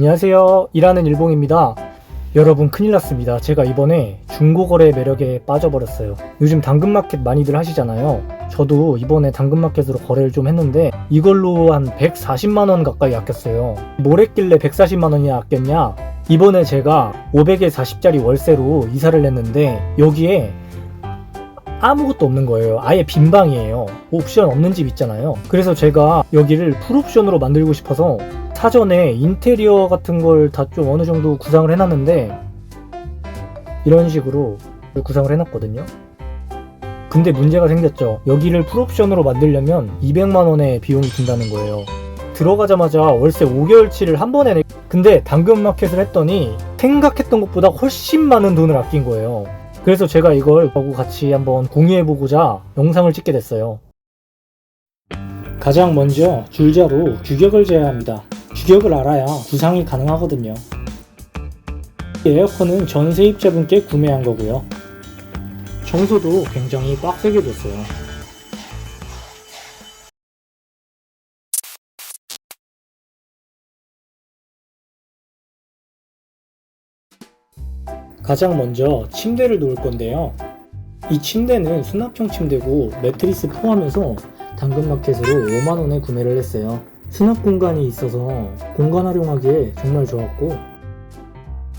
안녕하세요. 일하는 일봉입니다. 여러분 큰일 났습니다. 제가 이번에 중고거래 매력에 빠져버렸어요. 요즘 당근마켓 많이들 하시잖아요. 저도 이번에 당근마켓으로 거래를 좀 했는데 이걸로 한 140만원 가까이 아꼈어요. 뭘 했길래 140만원이 아꼈냐? 이번에 제가 500에 40짜리 월세로 이사를 했는데 여기에 아무것도 없는 거예요. 아예 빈 방이에요. 옵션 없는 집 있잖아요. 그래서 제가 여기를 풀옵션으로 만들고 싶어서 사전에 인테리어 같은 걸 다 좀 어느 정도 구상을 해놨는데 이런 식으로 구상을 해놨거든요. 근데 문제가 생겼죠. 여기를 풀옵션으로 만들려면 200만 원의 비용이 든다는 거예요. 들어가자마자 월세 5개월치를 한 번에 내. 근데 당근마켓을 했더니 생각했던 것보다 훨씬 많은 돈을 아낀 거예요. 그래서 제가 이걸 보고 같이 한번 공유해보고자 영상을 찍게 됐어요. 가장 먼저 줄자로 규격을 재야 합니다. 규격을 알아야 구상이 가능하거든요. 에어컨은 전 세입자분께 구매한 거고요. 청소도 굉장히 빡세게 줬어요. 가장 먼저 침대를 놓을 건데요. 이 침대는 수납형 침대고 매트리스 포함해서 당근마켓으로 5만원에 구매를 했어요. 수납 공간이 있어서 공간 활용하기에 정말 좋았고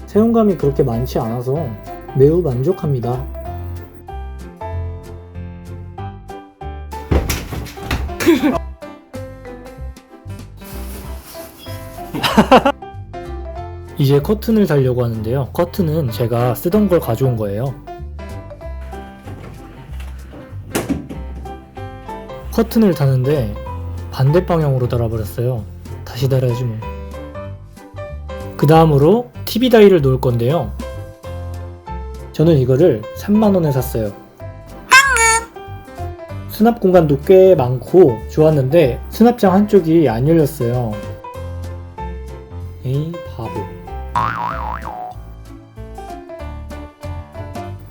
사용감이 그렇게 많지 않아서 매우 만족합니다. 이제 커튼을 달려고 하는데요. 커튼은 제가 쓰던 걸 가져온 거예요. 커튼을 다는데 반대 방향으로 달아버렸어요. 다시 달아야지 뭐. 그 다음으로 TV 다이를 놓을 건데요. 저는 이거를 3만원에 샀어요. 수납 공간도 꽤 많고 좋았는데 수납장 한쪽이 안 열렸어요. 에이 바보.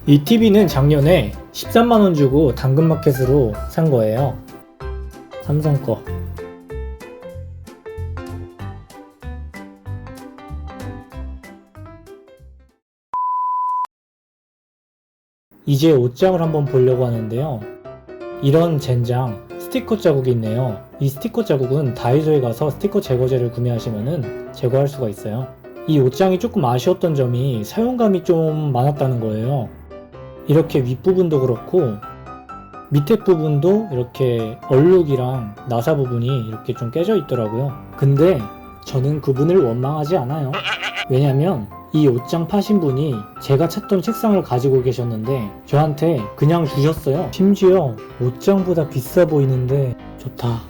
이 TV는 작년에 13만원 주고 당근마켓으로 산 거예요. 삼성 거. 이제 옷장을 한번 보려고 하는데요. 이런 젠장 스티커 자국이 있네요. 이 스티커 자국은 다이소에 가서 스티커 제거제를 구매하시면 제거할 수가 있어요. 이 옷장이 조금 아쉬웠던 점이 사용감이 좀 많았다는 거예요. 이렇게 윗부분도 그렇고 밑에 부분도 이렇게 얼룩이랑 나사 부분이 이렇게 좀 깨져 있더라고요. 근데 저는 그분을 원망하지 않아요. 왜냐면 이 옷장 파신 분이 제가 찾던 책상을 가지고 계셨는데 저한테 그냥 주셨어요. 심지어 옷장보다 비싸 보이는데 좋다.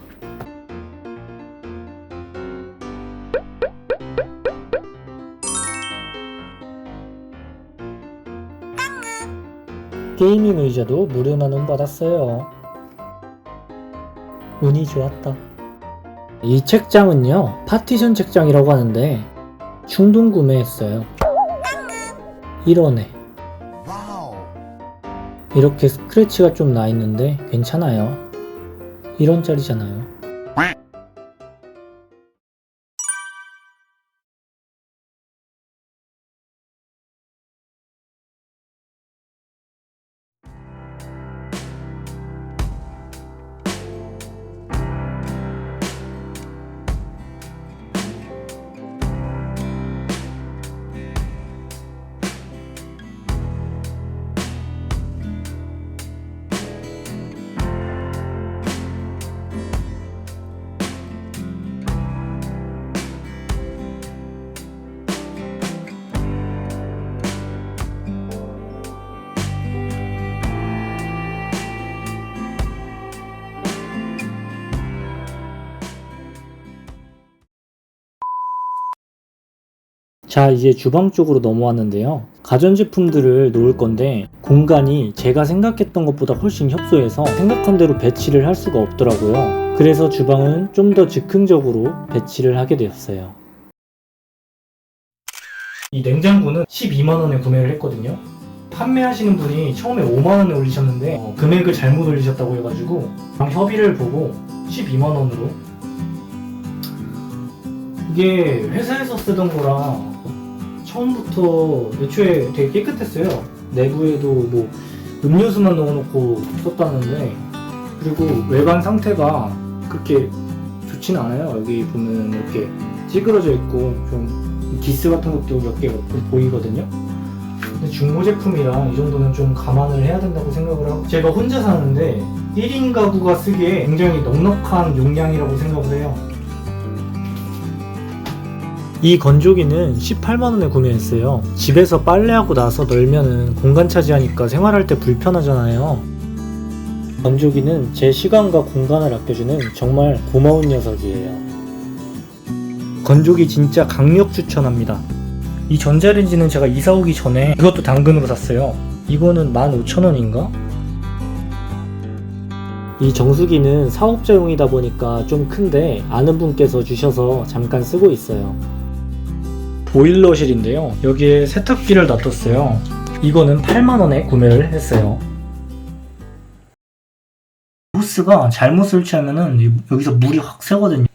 게이밍 의자도 무료 나눔 받았어요. 운이 좋았다. 이 책장은요, 파티션 책장이라고 하는데, 충동 구매했어요. 1원에. 이렇게 스크래치가 좀 나 있는데, 괜찮아요. 1원짜리잖아요. 자, 이제 주방 쪽으로 넘어왔는데요. 가전제품들을 놓을 건데 공간이 제가 생각했던 것보다 훨씬 협소해서 생각한 대로 배치를 할 수가 없더라고요. 그래서 주방은 좀 더 즉흥적으로 배치를 하게 되었어요. 이 냉장고는 12만원에 구매를 했거든요. 판매하시는 분이 처음에 5만원에 올리셨는데 어, 금액을 잘못 올리셨다고 해가지고 협의를 보고 12만원으로 이게 회사에서 쓰던 거라 처음부터 애초에 되게 깨끗했어요. 내부에도 뭐 음료수만 넣어놓고 썼다는데 그리고 외관 상태가 그렇게 좋진 않아요. 여기 보면 이렇게 찌그러져 있고 좀 기스 같은 것도 몇 개 보이거든요. 근데 중고 제품이라 이 정도는 좀 감안을 해야 된다고 생각을 하고 제가 혼자 사는데 1인 가구가 쓰기에 굉장히 넉넉한 용량이라고 생각을 해요. 이 건조기는 18만원에 구매했어요. 집에서 빨래하고 나서 널면은 공간 차지하니까 생활할 때 불편하잖아요. 건조기는 제 시간과 공간을 아껴주는 정말 고마운 녀석이에요. 건조기 진짜 강력 추천합니다. 이 전자레인지는 제가 이사 오기 전에 이것도 당근으로 샀어요. 이거는 15,000원인가? 이 정수기는 사업자용이다 보니까 좀 큰데 아는 분께서 주셔서 잠깐 쓰고 있어요. 보일러실인데요. 여기에 세탁기를 놔뒀어요. 이거는 8만원에 구매를 했어요. 호스가 잘못 설치하면은 여기서 물이 확 새거든요.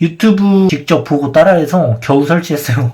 유튜브 직접 보고 따라해서 겨우 설치했어요.